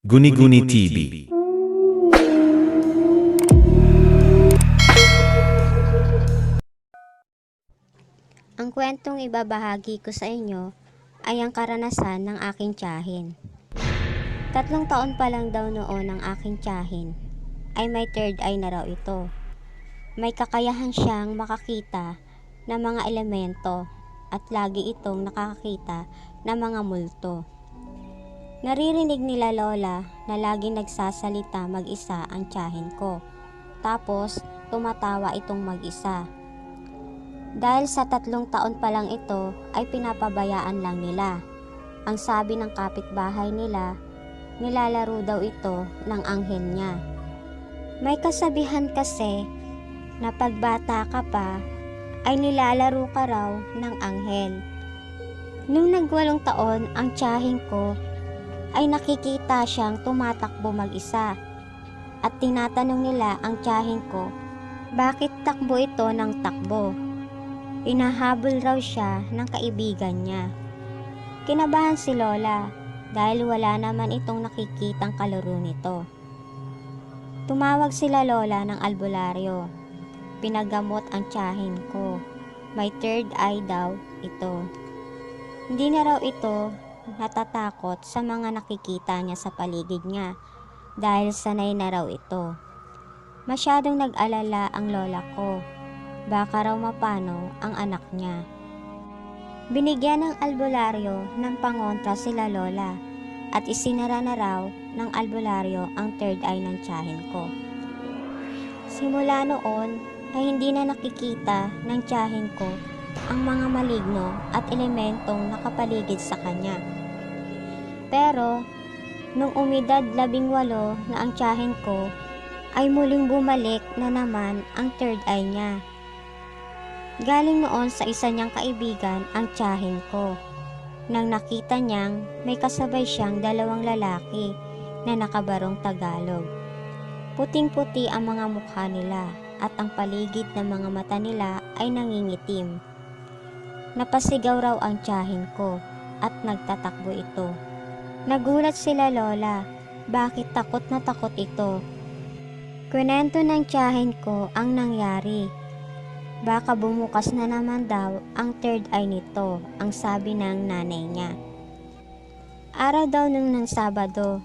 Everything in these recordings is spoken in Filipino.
Guni-Guni TV. Ang kwentong ibabahagi ko sa inyo ay ang karanasan ng aking tiyahin. Tatlong taon pa lang daw noon ang aking tiyahin ay may third eye na raw ito. May kakayahan siyang makakita ng mga elemento at lagi itong nakakakita ng mga multo. Naririnig nila lola na laging nagsasalita mag-isa ang tiyahin ko. Tapos tumatawa itong mag-isa. Dahil sa tatlong taon pa lang ito ay pinapabayaan lang nila. Ang sabi ng kapitbahay nila, nilalaro daw ito ng anghel niya. May kasabihan kasi na pagbata ka pa ay nilalaro ka raw ng anghel. Nung nagwalong taon ang tiyahing ko ay nakikita siyang tumatakbo mag-isa. At tinatanong nila ang tiyahing ko, bakit takbo ito ng takbo? Inahabol raw siya ng kaibigan niya. Kinabahan si Lola dahil wala naman itong nakikitang kalaro nito. Tumawag sila Lola ng albularyo. Pinagamot ang tiyahin ko. May third eye daw ito. Hindi na raw ito natatakot sa mga nakikita niya sa paligid niya dahil sanay na raw ito. Masyadong nag-alala ang lola ko baka raw mapano ang anak niya. Binigyan ng albularyo ng pangontra sila lola at isinara na raw ng albularyo ang third eye ng tiyahin ko. Simula noon ay hindi na nakikita ng tiyahin ko ang mga maligno at elementong nakapaligid sa kanya. Pero, nung umidad labing walo na ang tiyahin ko, ay muling bumalik na naman ang third eye niya. Galing noon sa isa niyang kaibigan ang tiyahin ko. Nang nakita niyang may kasabay siyang dalawang lalaki na nakabarong Tagalog. Puting-puti ang mga mukha nila at ang paligid ng mga mata nila ay nangingitim. Napasigaw raw ang tiyahin ko at nagtatakbo ito. Nagulat sila lola, bakit takot na takot ito? Kwento ng tiyahin ko ang nangyari. Baka bumukas na naman daw ang third eye nito, ang sabi ng nanay niya. Araw daw nung ng Sabado,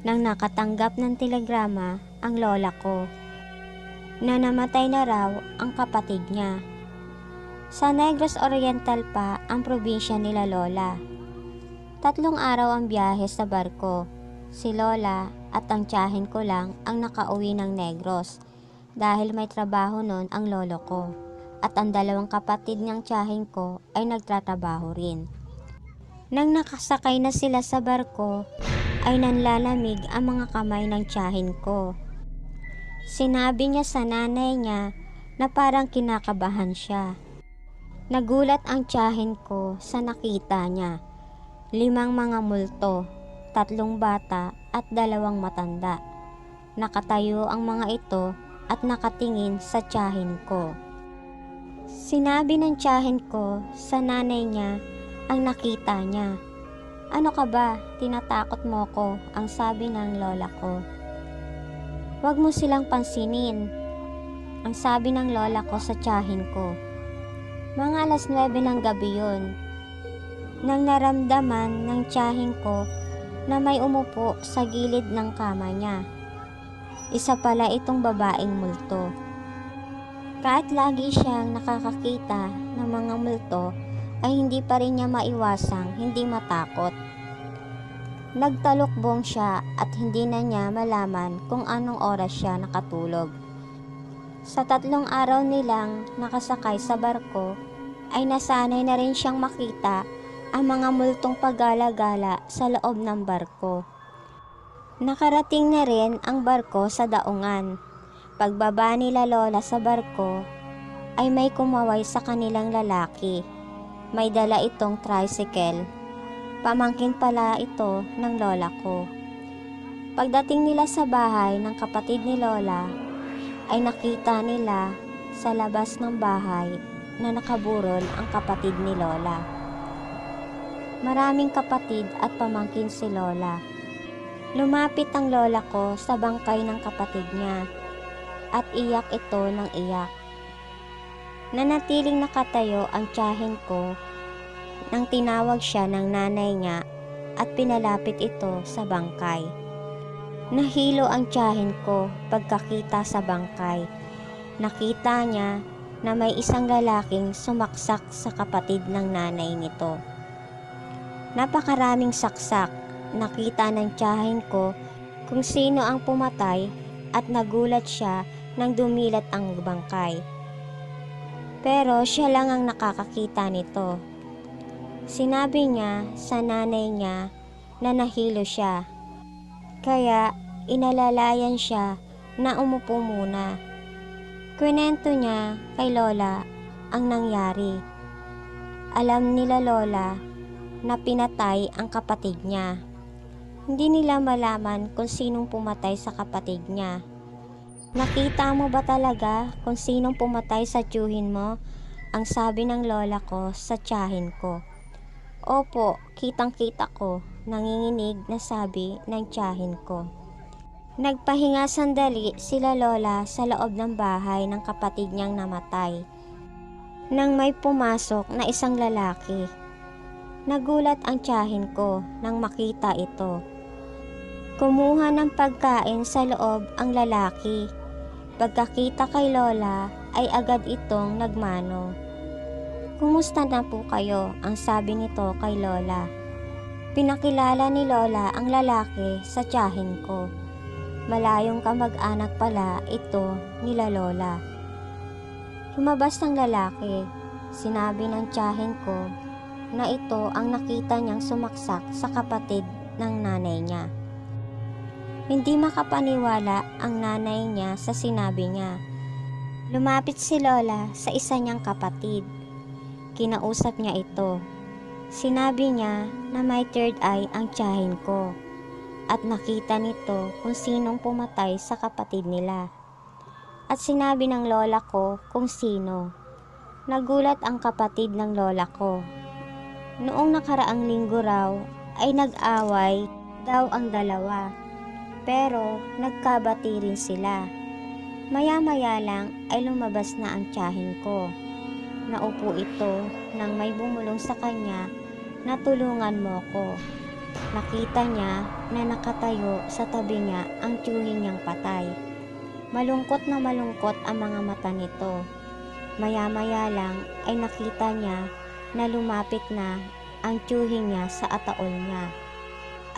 nang nakatanggap ng telegrama ang lola ko, na namatay na raw ang kapatid niya. Sa Negros Oriental pa ang probinsya nila lola. Tatlong araw ang biyahe sa barko. Si Lola at ang tiyahin ko lang ang nakauwi ng Negros dahil may trabaho noon ang lolo ko at ang dalawang kapatid niyang tiyahin ko ay nagtratrabaho rin. Nang nakasakay na sila sa barko, ay nanlalamig ang mga kamay ng tiyahin ko. Sinabi niya sa nanay niya na parang kinakabahan siya. Nagulat ang tiyahin ko sa nakita niya. Limang mga multo, tatlong bata at dalawang matanda. Nakatayo ang mga ito at nakatingin sa tiyahin ko. Sinabi ng tiyahin ko sa nanay niya ang nakita niya. Ano ka ba? Tinatakot mo ko, ang sabi ng lola ko. Huwag mo silang pansinin, ang sabi ng lola ko sa tiyahin ko. Mga alas 9 ng gabi yun. Nang naramdaman ng tiyahin ko na may umupo sa gilid ng kama niya. Isa pala itong babaeng multo. Kahit lagi siyang nakakakita ng mga multo, ay hindi pa rin niya maiwasang hindi matakot. Nagtalukbong siya at hindi na niya malaman kung anong oras siya nakatulog. Sa tatlong araw nilang nakasakay sa barko, ay nasanay na rin siyang makita ang mga multong pagala-gala sa loob ng barko. Nakarating na rin ang barko sa daungan. Pagbaba nila lola sa barko, ay may kumaway sa kanilang lalaki. May dala itong tricycle. Pamangkin pala ito ng lola ko. Pagdating nila sa bahay ng kapatid ni lola, ay nakita nila sa labas ng bahay na nakaburol ang kapatid ni lola. Maraming kapatid at pamangkin si lola. Lumapit ang lola ko sa bangkay ng kapatid niya at iyak ito ng iyak. Nanatiling nakatayo ang tiyahin ko nang tinawag siya ng nanay niya at pinalapit ito sa bangkay. Nahilo ang tiyahin ko pagkakita sa bangkay. Nakita niya na may isang lalaking sumaksak sa kapatid ng nanay nito. Napakaraming saksak. Nakita ng tiyahin ko kung sino ang pumatay at nagulat siya nang dumilat ang bangkay. Pero siya lang ang nakakakita nito. Sinabi niya sa nanay niya na nahilo siya. Kaya inalalayan siya na umupo muna. Kwento niya kay Lola ang nangyari. Alam nila Lola na pinatay ang kapatid niya. Hindi nila malaman kung sinong pumatay sa kapatid niya. Nakita mo ba talaga kung sinong pumatay sa tiyuhin mo? Ang sabi ng lola ko sa tiyahin ko. Opo, kitang-kita ko, nanginginig na sabi ng tiyahin ko. Nagpahinga sandali sila lola sa loob ng bahay ng kapatid niyang namatay. Nang may pumasok na isang lalaki. Nagulat ang tiyahin ko nang makita ito. Kumuha ng pagkain sa loob ang lalaki. Pagkakita kay Lola ay agad itong nagmano. Kumusta na po kayo? Ang sabi nito kay Lola. Pinakilala ni Lola ang lalaki sa tiyahin ko. Malayong kamag-anak pala ito nila Lola. Lumabas ang lalaki. Sinabi ng tiyahin ko na ito ang nakita niyang sumaksak sa kapatid ng nanay niya. Hindi makapaniwala ang nanay niya sa sinabi niya. Lumapit si Lola sa isa niyang kapatid. Kinausap niya ito. Sinabi niya na may third eye ang tiyahin ko at nakita nito kung sinong pumatay sa kapatid nila. At sinabi ng lola ko kung sino. Nagulat ang kapatid ng lola ko. Noong nakaraang linggo raw ay nag-away daw ang dalawa. Pero nagkabati rin sila. Maya-maya lang ay lumabas na ang tiyahin ko. Naupo ito nang may bumulong sa kanya na tulungan mo ko. Nakita niya na nakatayo sa tabi niya ang tiyuhin niyang patay. Malungkot na malungkot ang mga mata nito. Maya-maya lang ay nakita niya na lumapit na ang tiyuhin niya sa ataol niya.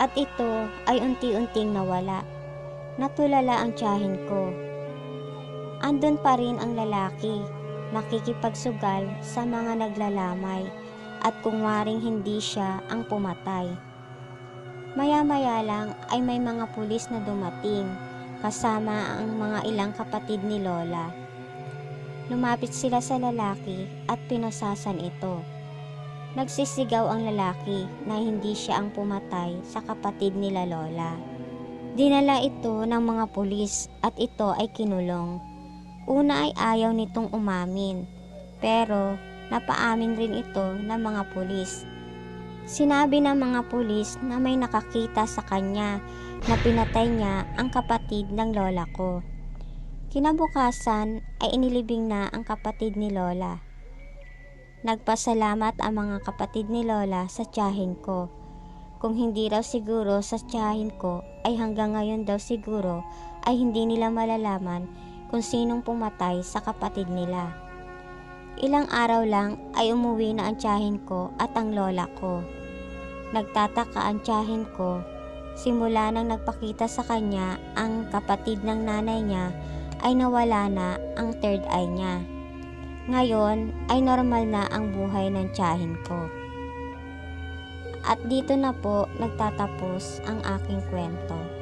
At ito ay unti-unting nawala. Natulala ang tiyahin ko. Andun pa rin ang lalaki, nakikipagsugal sa mga naglalamay at kung waring hindi siya ang pumatay. Maya-maya lang ay may mga pulis na dumating kasama ang mga ilang kapatid ni Lola. Lumapit sila sa lalaki at pinasasan ito. Nagsisigaw ang lalaki na hindi siya ang pumatay sa kapatid nila Lola. Dinala ito ng mga pulis at ito ay kinulong. Una ay ayaw nitong umamin, pero napaamin rin ito ng mga pulis. Sinabi ng mga pulis na may nakakita sa kanya na pinatay niya ang kapatid ng lola ko. Kinabukasan ay inilibing na ang kapatid ni Lola. Nagpasalamat ang mga kapatid ni Lola sa tiyahin ko. Kung hindi raw siguro sa tiyahin ko ay hanggang ngayon daw siguro ay hindi nila malalaman kung sinong pumatay sa kapatid nila. Ilang araw lang ay umuwi na ang tiyahin ko at ang lola ko. Nagtataka ang tiyahin ko simula nang nagpakita sa kanya ang kapatid ng nanay niya ay nawala na ang third eye niya. Ngayon ay normal na ang buhay ng tiyahin ko. At dito na po nagtatapos ang aking kwento.